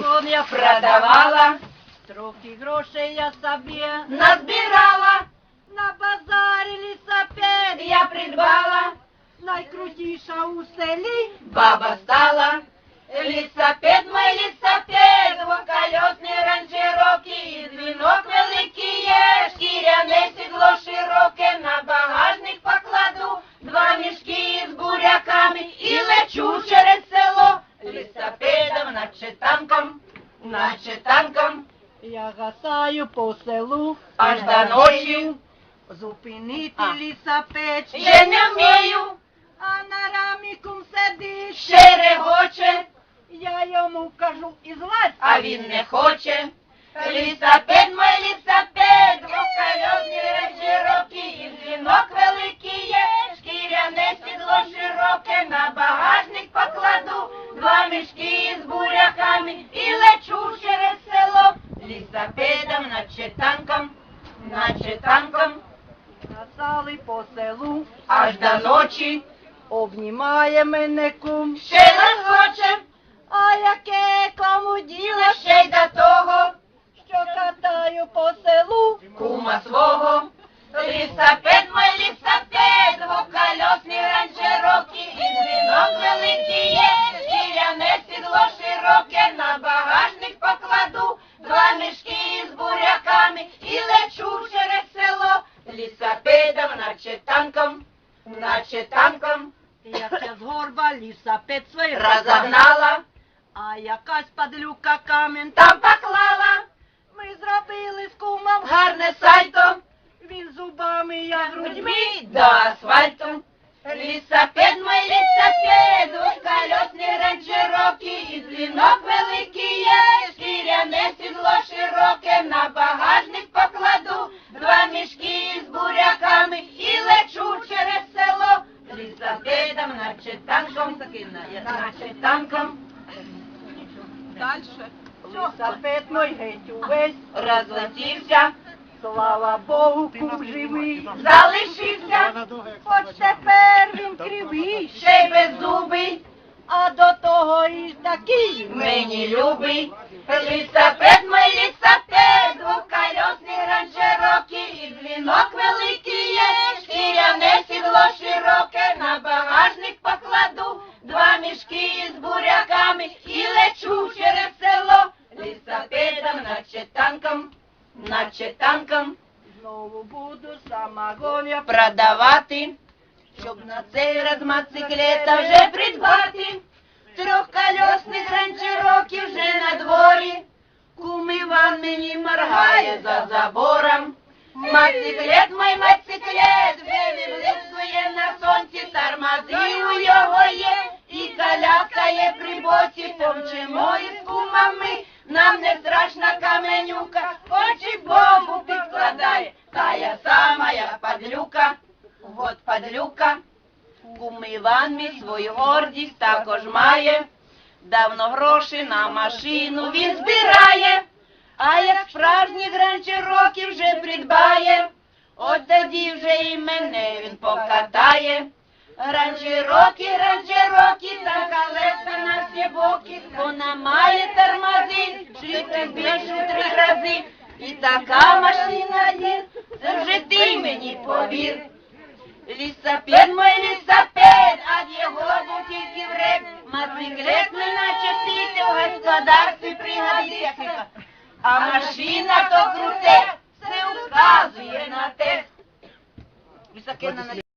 вагон я продавала, трохи грошей я собі назбирала, на базарі лісапед я придбала, найкрутіша у селі баба стала. Лісапед, мой лісапед, наче танком. Я гасаю по селу. Аж до ночі, зупинити лісапед ще не вмію, а на рамікум сидить. Ще регоче. Я йому кажу і злазь, а він не хоче. Лісапед, мой лісапед, двокольосні широкі, і дзвінок великий є, шкіряне сідло широке, на багажник покладу, два мішки лісапедом, наче танком, наче танком. Назали по селу аж до ночі, обнімає мене кум, ще не хоче. А яке кому діло ще й до того, наче танком. Я з горба опять свій розогнала, а якась падлюка камінь там поклала. Ми зробили танком, наче танком. Дальше. Лісапед мой геть увесь розлетівся, слава Богу, кум живий. залишився, хоч тепер він кривий, ще й беззубий, а до того і такий мені любий. Лісапед, мой лісапед, двокольосний ранчерокі, і дзвінок буряками і лечу через село, лісапедом, наче танком, наче танком. Знову буду самогон я продавати, щоб на цей раз мотоциклета вже придбати. Трьохкольосних ранчероків вже на дворі, кум Іван мені моргає за забором. Мотоциклет, нам не страшна каменюка, очі бомбу підкладає, та я сама, я падлюка, от падлюка. Кум Іван мій свою гордість також має, давно гроші на машину він збирає, а як справжній гранчероки вже придбає, от тоді вже і мене він покатає. Ранчероки, ранчероки, та колеса на всі боки, вона має тормози, швидкість більше в три рази. І така машина є, це вже ти мені повір. Лісапед, мой лісапед, а його був тільки вред. Мотоциклет не наче піти в господарстві пригодиться. А машина то круте, все указує на те. Високе на